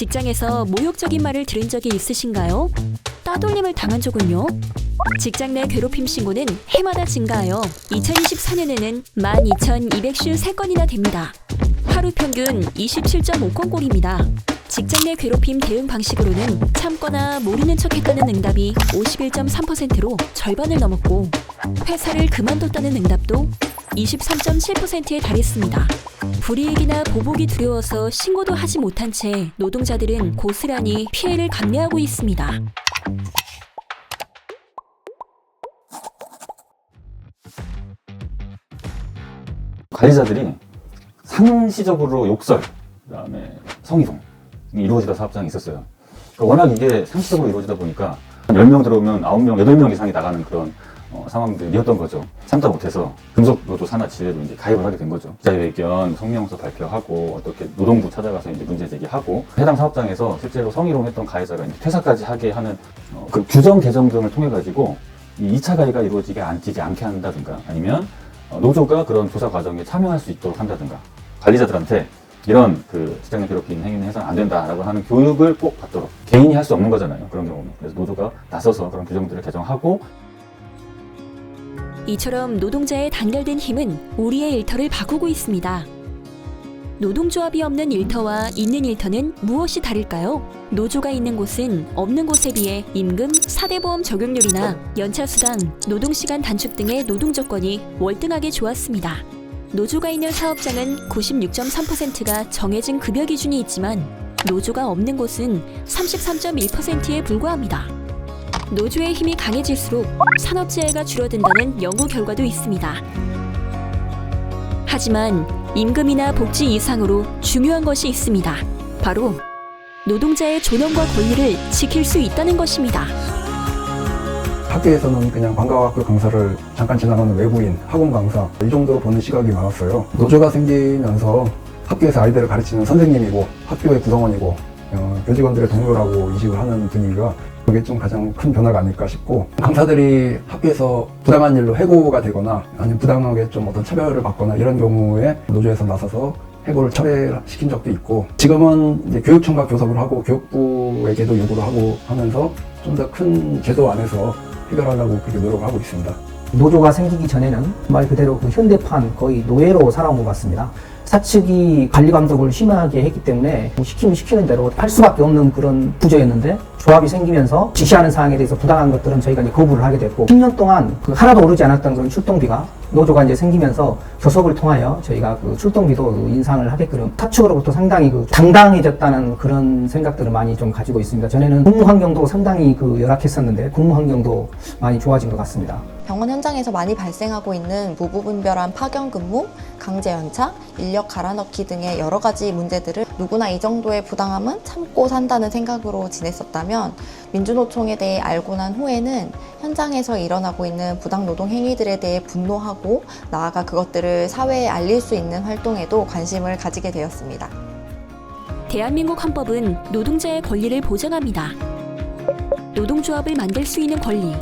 직장에서 모욕적인 말을 들은 적이 있으신가요? 따돌림을 당한 적은요? 직장 내 괴롭힘 신고는 해마다 증가하여 2024년에는 12,253건이나 됩니다. 하루 평균 27.5건 꼴입니다. 직장 내 괴롭힘 대응 방식으로는 참거나 모르는 척 했다는 응답이 51.3%로 절반을 넘었고 회사를 그만뒀다는 응답도 23.7%에 달했습니다. 불이익이나 보복이 두려워서 신고도 하지 못한 채 노동자들은 고스란히 피해를 감내하고 있습니다. 관리자들이 상시적으로 욕설, 그다음에 성희롱이 이루어지다 사업장이 있었어요. 그러니까 워낙 이게 상시적으로 이루어지다 보니까 10명 들어오면 9명, 8명 이상이 나가는 그런 어, 상황들이었던 거죠. 참다 못해서 금속노조 산하 지회로 이제 가입을 하게 된 거죠. 기자회견, 성명서 발표하고 어떻게 노동부 찾아가서 이제 문제 제기하고 해당 사업장에서 실제로 성희롱했던 가해자가 이제 퇴사까지 하게 하는 어, 그 규정 개정 등을 통해 가지고 이 2차 가해가 이루어지게 않지 않게 한다든가 아니면 어, 노조가 그런 조사 과정에 참여할 수 있도록 한다든가 관리자들한테 이런 그 직장 내 괴롭힘 행위는 해서는 안 된다라고 하는 교육을 꼭 받도록 개인이 할 수 없는 거잖아요 그런 경우는 그래서 노조가 나서서 그런 규정들을 개정하고 이처럼 노동자의 단결된 힘은 우리의 일터를 바꾸고 있습니다. 노동조합이 없는 일터와 있는 일터는 무엇이 다를까요? 노조가 있는 곳은 없는 곳에 비해 임금, 사대보험 적용률이나 연차수당, 노동시간 단축 등의 노동 조건이 월등하게 좋았습니다. 노조가 있는 사업장은 96.3%가 정해진 급여 기준이 있지만 노조가 없는 곳은 33.1%에 불과합니다. 노조의 힘이 강해질수록 산업재해가 줄어든다는 연구 결과도 있습니다. 하지만 임금이나 복지 이상으로 중요한 것이 있습니다. 바로 노동자의 존엄과 권리를 지킬 수 있다는 것입니다. 학교에서는 그냥 관광학교 강사를 잠깐 지나가는 외부인, 학원 강사 이 정도로 보는 시각이 많았어요. 노조가 생기면서 학교에서 아이들을 가르치는 선생님이고 학교의 구성원이고 어, 교직원들의 동료라고 이직을 하는 분위기가 그게 좀 가장 큰 변화가 아닐까 싶고 강사들이 학교에서 부당한 일로 해고가 되거나 아니면 부당하게 좀 어떤 차별을 받거나 이런 경우에 노조에서 나서서 해고를 철회시킨 적도 있고 지금은 이제 교육청과 교섭을 하고 교육부에게도 요구를 하고 하면서 좀 더 큰 제도 안에서 해결하려고 그렇게 노력을 하고 있습니다. 노조가 생기기 전에는 말 그대로 그 현대판 거의 노예로 살아온 것 같습니다. 사측이 관리 감독을 심하게 했기 때문에 뭐 시키면 시키는 대로 할 수밖에 없는 그런 구조였는데 조합이 생기면서 지시하는 사항에 대해서 부당한 것들은 저희가 이제 거부를 하게 됐고 10년 동안 그 하나도 오르지 않았던 그런 출동비가 노조가 이제 생기면서 교섭을 통하여 저희가 그 출동비도 그 인상을 하게끔 사측으로부터 상당히 그 당당해졌다는 그런 생각들을 많이 좀 가지고 있습니다. 전에는 근무 환경도 상당히 그 열악했었는데 근무 환경도 많이 좋아진 것 같습니다. 병원 현장에서 많이 발생하고 있는 무부분별한 파견 근무, 강제 연차, 인력 갈아넣기 등의 여러 가지 문제들을 누구나 이 정도의 부당함은 참고 산다는 생각으로 지냈었다면 민주노총에 대해 알고 난 후에는 현장에서 일어나고 있는 부당 노동 행위들에 대해 분노하고 나아가 그것들을 사회에 알릴 수 있는 활동에도 관심을 가지게 되었습니다. 대한민국 헌법은 노동자의 권리를 보장합니다. 노동조합을 만들 수 있는 권리,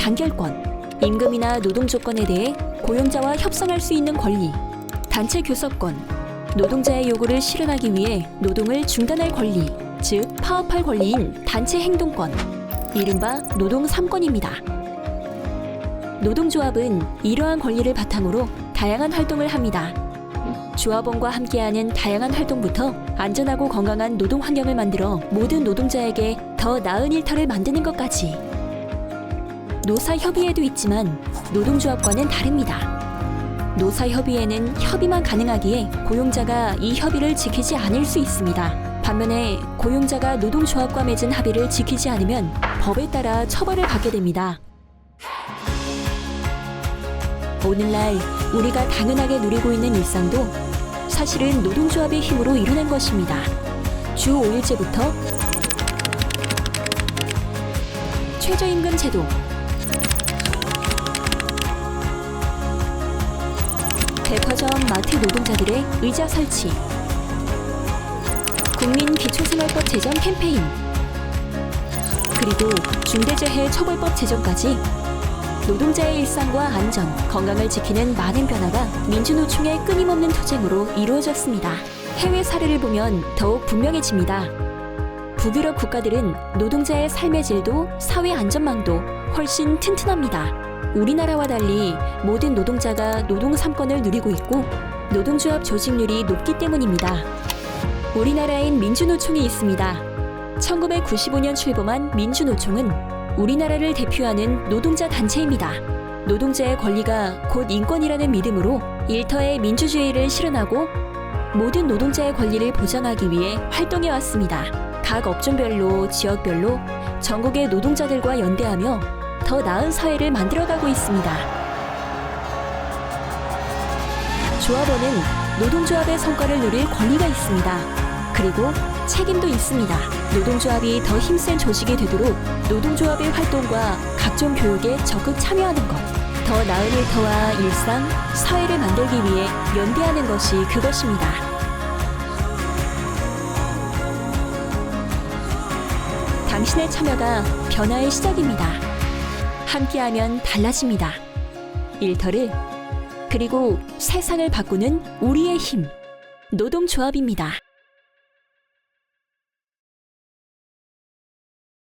단결권, 임금이나 노동 조건에 대해 고용자와 협상할 수 있는 권리, 단체 교섭권, 노동자의 요구를 실현하기 위해 노동을 중단할 권리, 즉 파업할 권리인 단체 행동권, 이른바 노동 3권입니다. 노동조합은 이러한 권리를 바탕으로 다양한 활동을 합니다. 조합원과 함께하는 다양한 활동부터 안전하고 건강한 노동 환경을 만들어 모든 노동자에게 더 나은 일터를 만드는 것까지. 노사 협의회도 있지만 노동조합과는 다릅니다. 노사협의회는 협의만 가능하기에 고용자가 이 협의를 지키지 않을 수 있습니다. 반면에 고용자가 노동조합과 맺은 합의를 지키지 않으면 법에 따라 처벌을 받게 됩니다. 오늘날 우리가 당연하게 누리고 있는 일상도 사실은 노동조합의 힘으로 이루는 것입니다. 주 5일제부터 최저임금 제도, 백화점 마트 노동자들의 의자 설치, 국민 기초생활법 제정 캠페인, 그리고 중대재해 처벌법 제정까지 노동자의 일상과 안전, 건강을 지키는 많은 변화가 민주노총의 끊임없는 투쟁으로 이루어졌습니다. 해외 사례를 보면 더욱 분명해집니다. 북유럽 국가들은 노동자의 삶의 질도 사회 안전망도 훨씬 튼튼합니다. 우리나라와 달리 모든 노동자가 노동 3권을 누리고 있고 노동조합 조직률이 높기 때문입니다. 우리나라엔 민주노총이 있습니다. 1995년 출범한 민주노총은 우리나라를 대표하는 노동자 단체입니다. 노동자의 권리가 곧 인권이라는 믿음으로 일터의 민주주의를 실현하고 모든 노동자의 권리를 보장하기 위해 활동해 왔습니다. 각 업종별로, 지역별로 전국의 노동자들과 연대하며 더 나은 사회를 만들어가고 있습니다. 조합원은 노동조합의 성과를 누릴 권리가 있습니다. 그리고 책임도 있습니다. 노동조합이 더 힘센 조직이 되도록 노동조합의 활동과 각종 교육에 적극 참여하는 것. 더 나은 일터와 일상, 사회를 만들기 위해 연대하는 것이 그것입니다. 당신의 참여가 변화의 시작입니다. 함께하면 달라집니다. 일터를 그리고 세상을 바꾸는 우리의 힘. 노동조합입니다.